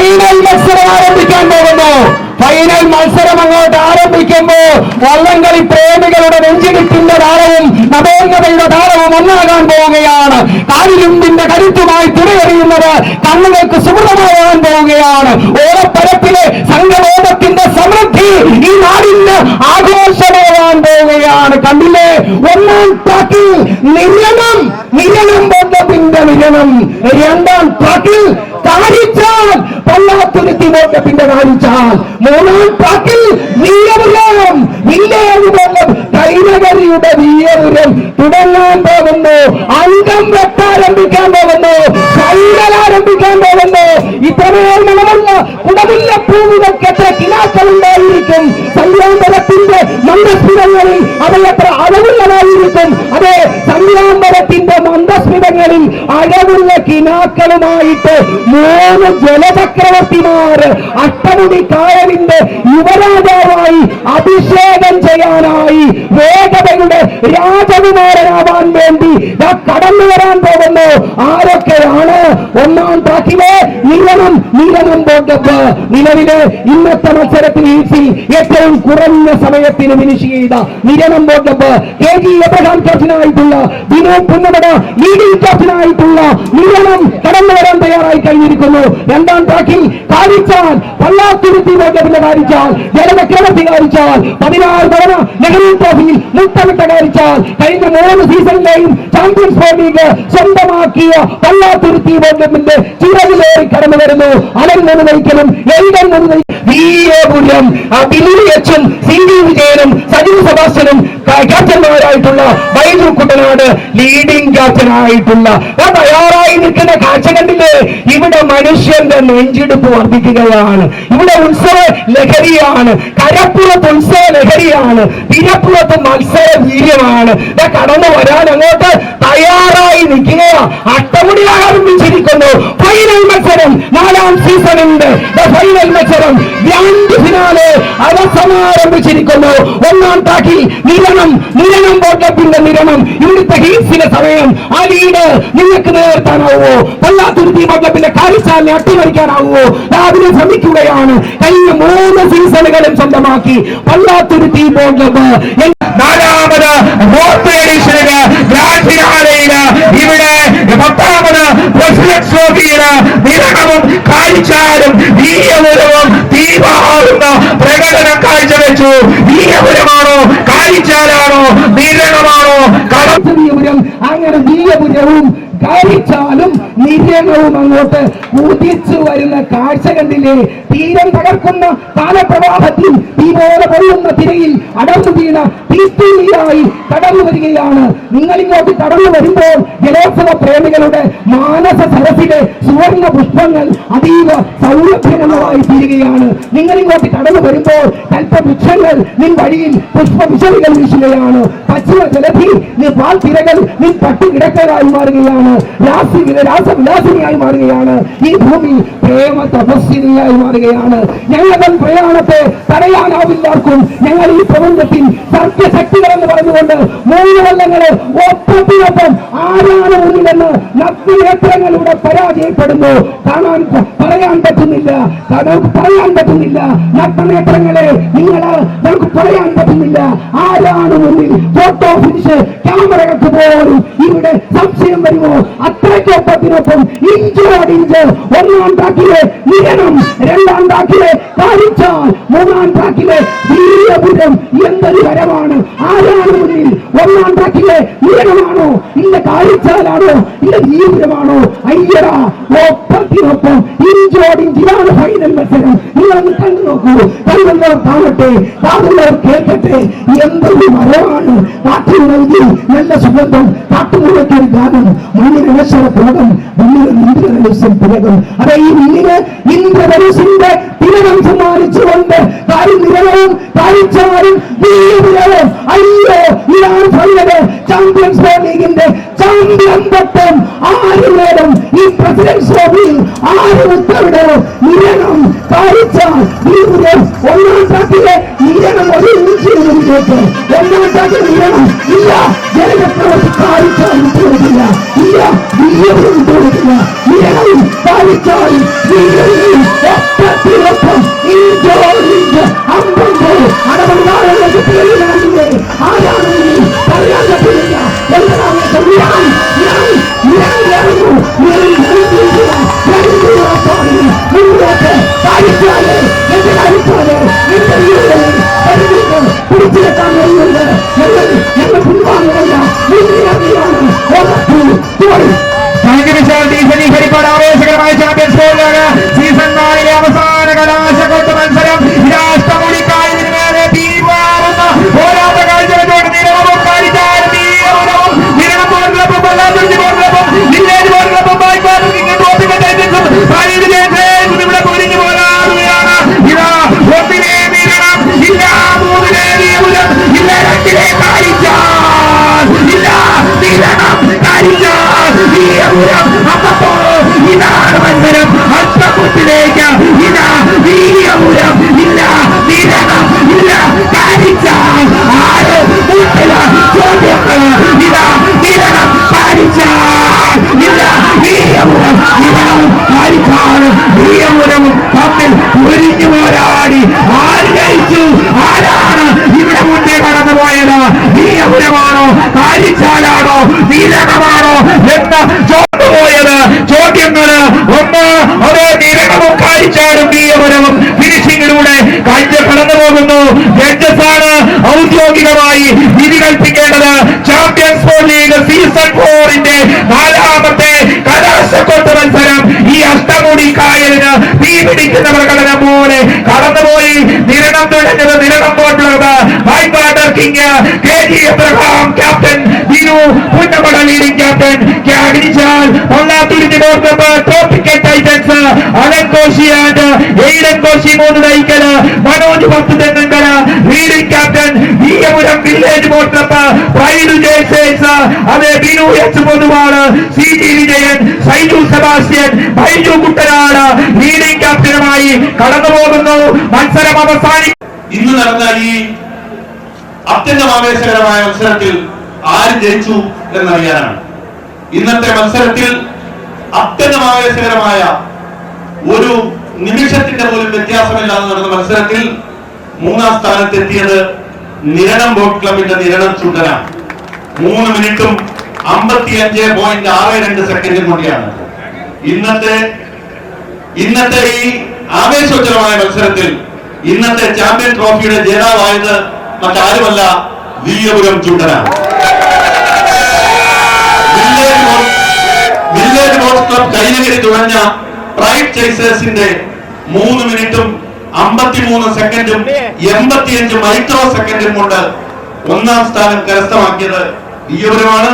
Final മത്സരം ആരംഭിക്കാൻ പോകുന്നു. ഫൈനൽ മത്സരം അങ്ങോട്ട് ആരംഭിക്കുമ്പോൾ വള്ളംകളി പ്രേമികളുടെ നെഞ്ചിടിപ്പിന്റെ താളവും നവോന്നതയുടെ താളവും ഒന്നാകാൻ പോവുകയാണ്. കാലിലുമ്പിന്റെ കരുത്തുമായി തുണിയെറിയുന്നത് കണ്ണുകൾക്ക് സുഹൃതമാകാൻ പോവുകയാണ്. ഓരപ്പരപ്പിലെ സംഘബോധത്തിന്റെ സമൃദ്ധി ഈ നാടിന് ആഘോഷമാകാൻ പോവുകയാണ്. കണ്ടില്ലേ? ഒന്നാം ട്രാക്കിൽ നിരണം നിരണം ബന്ധത്തിന്റെ നിരണം രണ്ടാം ട്രാക്കിൽ കാണിച്ചാൽ പല്ലാത്തുരുത്തി ബോധത്തിന്റെ കാണിച്ചാൽ മൂന്നാം ട്രാക്കിൽ വീരപുരം വില്ലേതുപോലും കൈനകരിയുടെ വീരപുരം തുടങ്ങാൻ പോകുന്നു. അംഗം വെട്ടാരംഭിക്കാൻ പോകുന്നു. കൈകളാരംഭിക്കാൻ പോകുന്നു. ഇത്രയും മണമുള്ള കുടമില്ല ഭൂമികൾക്ക് എത്ര കിനാക്കൾ ഉണ്ടായിരിക്കും. സംഗ്രാമത്തിന്റെ മന്ദസ്ഥിരങ്ങളിൽ അവയത്ര അളവുള്ളതായിരിക്കും. അതെ സംഗ്രാമത്തിന്റെ മന്ദസ്മിതങ്ങളിൽ അഴവുള്ള കിനാക്കളുമായിട്ട് മൂന്ന് ജലചക്രവർത്തിമാർ അഷ്ടമുടി കായലിന്റെ യുവരാജാവായി അഭിഷേകം ചെയ്യാനായി വേഗതയുടെ രാജകുമാരനാവാൻ വേണ്ടി കടന്നു വരാൻ പോകുന്നു. ആരൊക്കെയാണ് ഒന്നാം ട്രാക്കിലെ നിലനം നിലനം ബോർഡപ്പ് നിലവിലെ ഇന്നത്തെ മത്സരത്തിൽ ഈസിൽ ഏറ്റവും കുറഞ്ഞ സമയത്തിന് ഫിനിഷ് ചെയ്ത നിലനം ബോർഡപ്പ് കെ ജി എബ്രഹാം ക്യാപ്റ്റനായിട്ടുള്ള വിനോദ് പുന്നമട ലീഡിംഗ് ക്യാപ്റ്റനായിട്ടുള്ള നിലനം കടന്നു വരാൻ തയ്യാറായി കഴിഞ്ഞിരിക്കുന്നു. രണ്ടാം ട്രാക്കിൽ കാരിച്ചാൽ പല്ലാത്തുരുത്തി ബോർഡപ്പിന്റെ കാരിച്ചാൽ ജലചക്രവർത്തി കാരിച്ചാൽ പതിനാറ് തവണ നെഹ്റു ട്രോഫിയിൽ മുട്ടമിട്ട കാരിച്ചാൽ കഴിഞ്ഞ മൂന്ന് സീസണിലെയും ചാമ്പ്യൻസ് ലീഗ് സ്വന്തമാക്കിയ പല്ലാത്തുരുത്തി ബോർഡപ്പിന്റെ ചിറകിലേറി കടന്നു വരുന്നു. അവൻ നിന്ന് നയിക്കണം. എഴുതൻ നയി- വീരപുരം ബിലിയച്ചും സിന്ധു വിജയനും സജീവ് ക- ക്യാപ്റ്റന്മാരായിട്ടുള്ള ബൈജു കുട്ടനാട് ലീഡിംഗ് ക്യാപ്റ്റനായിട്ടുള്ള തയ്യാറായി നിൽക്കുന്ന കാഴ്ച കണ്ടില്ലേ? ഇവിടെ മനുഷ്യന്റെ നെഞ്ചിടുപ്പ് വർദ്ധിക്കുകയാണ്. ഇവിടെ ഉത്സവ ലഹരിയാണ്. കരപ്പുറത്ത് ഉത്സവ ലഹരിയാണ്. തിരപ്പുറത്ത് മത്സര വീര്യമാണ്. കടന്നു വരാൻ അങ്ങോട്ട് തയ്യാറായി നിൽക്കുക. അട്ടമുടി ആരംഭിച്ചിരിക്കുന്നു. ഫൈനൽ മത്സരം നാലാം സീസണിന്റെ ഫൈനൽ മത്സരം ഗ്രാൻഡ് ഫിനാലെ അവസമാരംഭിച്ചിരിക്കുന്നു ഒന്നാം താക്കി നിരണം. നിരണം ബോട്ടപ്പിന്റെ നിരണം. ഇവിടുത്തെ ഹീസിന്റെ സമയം. ആ ലീഡ് നിങ്ങൾക്ക് നിലനിർത്താനാവുമോ പല്ലാത്തുരുത്തി ബോട്ടപ്പിന്റെ കാലിച്ചാലിനെ അട്ടിമറിക്കാനാവുമോ? രാവിലെ ശ്രമിക്കുകയാണ് കഴിഞ്ഞ മൂന്ന് സീസണുകളും സ്വന്തമാക്കി. പല്ലാത്തുരുത്തി ബോട്ടപ്പ് നാലാമത് അങ്ങനെ വീരപുരവും കാരിച്ചാലും നിര്യണവും അങ്ങോട്ട് കുതിച്ചു വരുന്ന കാഴ്ച കണ്ടില്ലേ? തീരം തകർക്കുന്ന കാലപ്രവാഹത്തിൽ ഈ പോലെ കൊള്ളുന്ന തിരയിൽ അടർന്നു വീണ തീസ്തീയായി കടന്നു വരികയാണ്. നിങ്ങൾ ഇങ്ങോട്ട് കടന്നു വരുമ്പോൾ ജലോത്സവ പ്രേമികളുടെ മാനസ സരസിലെ സുവർണ പുഷ്പങ്ങൾ അതീവ സൗരഭ്യമുള്ളതായി തീരുകയാണ്. നിങ്ങൾ ഇങ്ങോട്ട് കടന്നു വരുമ്പോൾ കൽപ്പവൃക്ഷങ്ങൾ നിൻ വഴിയിൽ പുഷ്പവിശലികൾ വീശുകയാണ്. പശ്ചിമ ജലധി നീ പാൽ തിരകൾ നിൻ പട്ടുകിടക്കലായി മാറുകയാണ്. രാസി രാസവിലാസിനിയായി മാറുകയാണ്. ഈ ഭൂമി പ്രേമ തപസ്വിനിയായി മാറുകയാണ്. ഞങ്ങളുടെ പ്രയാണത്തെ തടയാനാവില്ലാർക്കും ഞങ്ങൾ ഈ പ്രപഞ്ചത്തിൽ സത്യശക്തികൾ എന്ന് പറഞ്ഞുകൊണ്ട് മൂന്ന് ഒപ്പത്തിനൊപ്പം ആരാണ് ഒന്നിലെന്ന് നഗ്നേത്രങ്ങളിലൂടെ പരാജയപ്പെടുന്നു. കാണാൻ പറയാൻ പറ്റുന്നില്ല. പറയാൻ പറ്റുന്നില്ല. നഗ്നേത്രങ്ങളെ നിങ്ങൾ നമുക്ക് പറയാൻ പറ്റുന്നില്ല. ആരാണ് മുന്നിൽ ഫോട്ടോ ഫിനിഷ് ക്യാമറകൾക്ക് പോലും ഇവിടെ സംശയം വരുമോ? അത്രയ്ക്കൊപ്പത്തിനൊപ്പം ഇഞ്ചോട് ഇഞ്ച് ഒന്നാം ട്രാക്കിലെ നിരണം രണ്ടാം ട്രാക്കിലെ കാണിച്ചാൽ മൂന്നാം ട്രാക്കിലെ വീരപുരം എന്തൊരു കരമാണ്? ആരാണ് മുന്നിൽ? ഒന്നാം ട്രാക്കിലെ നിരണമാണോ ഇല്ല കാണിച്ചാലാണോ ഇല്ല വീരപുരമാണോ അയ്യടാ ഒപ്പത്തിനൊപ്പം ഇഞ്ചോട് ഇതാണ് ഫൈനൽ മത്സരം നിങ്ങളൊന്ന് കണ്ടു നോക്കൂ. കണ്ടുള്ളവർ കാണട്ടെ കാതുള്ളവർ കേൾക്കട്ടെ. എന്തൊരു മരമാണ് നൽകി നല്ല സുഗന്ധം കാട്ടുമുറയ്ക്ക് ഒരു ഗാനം മണ്ണിന് അനശ്വര തിലകം മണ്ണിന് അതെ ഈ മണ്ണിന് ഇന്ദ്രധനുസിന്റെ തിലകം സമ്മാനിച്ചുകൊണ്ട് കാരി നിരവും കാഴ്ചമാരും അയ്യോ ഇതാണ് ഫൈനൽ ചാമ്പ്യൻസ് ലീഗിന്റെ ചാമ്പ്യൻ പട്ടം ആര് നേടും ഈ പ്രസിഡന്റ് ട്രോഫിയിൽ ആര് ഉത്തരവിടണം നിരണം വീരം ഒന്നാം ട്രാക്കിലെ നിരണം ഒരു മുന്നിലേക്ക് ഒന്നാം ട്രാക്കിൽ നിരണം ഇല്ല. ജനപ്രവർത്തി കാഴ്ച വിട്ടുകൊടുക്കില്ല ഇല്ല. വീര്യം വിട്ടുകൊടുക്കില്ല നിരണം കാഴ്ച വീരപുരമാണോ കാലിച്ചാലാണോ വീരകമാണോ എന്ന് ചോട്ടുപോയത് ചോദ്യങ്ങൾ ഒന്ന് അതേ നിരകവും കാലിച്ചാലും നീയപരവും ഫിനിഷിങ്ങിലൂടെ കഴിഞ്ഞ കടന്നു പോകുന്നു ജഡ്ജസാണ് ഔദ്യോഗികമായി വിധി കൽപ്പിക്കേണ്ടത്. ചാമ്പ്യൻസ് ലീഗ് സീസൺ ഫോറിന്റെ നാലാമത്തെ കലാശക്കൊട്ട് മത്സരം ഈ അഷ്ടമുടി കായലിന് തീ പിടിക്കുന്ന പ്രകടനം പോലെ കടന്നുപോയി. Niranam തുഴഞ്ഞത് Niranam king K G Abraham captain Dinu Punnamada leading captain അടിച്ചാൽ door number tropical titans Alan Koshy and Aidan Koshy മൂന്ന് നയിക്കൽ മനോജ് പത്ത് Thengankara leading captain Veeyapuram village മോട്ടപ്പ് pride ജേഴ്സേഴ്സ്. അതെ Binu H പൊതുവാണ്. C G Vijayan Saiju Sebastian Baiju Kuttanad leading ക്യാപ്റ്റനുമായി കടന്നു പോകുന്നു മത്സരം അവസാനിക്കും ഇന്ന് നടന്ന ഈ അത്യന്തം ആവേശകരമായ മത്സരത്തിൽ ആര് ജയിച്ചു എന്നറിയാനാണ്. ഇന്നത്തെ മത്സരത്തിൽ അത്യന്തം ആവേശകരമായ ഒരു നിമിഷത്തിന്റെ പോലും വ്യത്യാസമില്ലാതെ നടന്ന മത്സരത്തിൽ മൂന്നാം സ്ഥാനത്തെത്തിയത് നിരണം ബോട്ട് ക്ലബിന്റെ നിരണം ചുണ്ടനാണ്. മൂന്ന് മിനിറ്റും അമ്പത്തിയഞ്ച് പോയിന്റ് ആറ് രണ്ട് സെക്കൻഡും കൂടിയാണ്. ഇന്നത്തെ ഇന്നത്തെ ഈ ആവേശോജ്ജലമായ മത്സരത്തിൽ ഇന്നത്തെ ചാമ്പ്യൻ ട്രോഫിയുടെ ജേതാവായത് മറ്റാരുമല്ല വീരപുരം ചുണ്ടനാണ് വില്ലേജ് ബോട്ട്- ചേസേഴ്സിന്റെ മൂന്ന് മിനിറ്റും അമ്പത്തിമൂന്ന് സെക്കൻഡും എൺപത്തിയഞ്ച് മൈക്രോ സെക്കൻഡും കൊണ്ട് ഒന്നാം സ്ഥാനം കരസ്ഥമാക്കിയത് വീയപുരമാണ്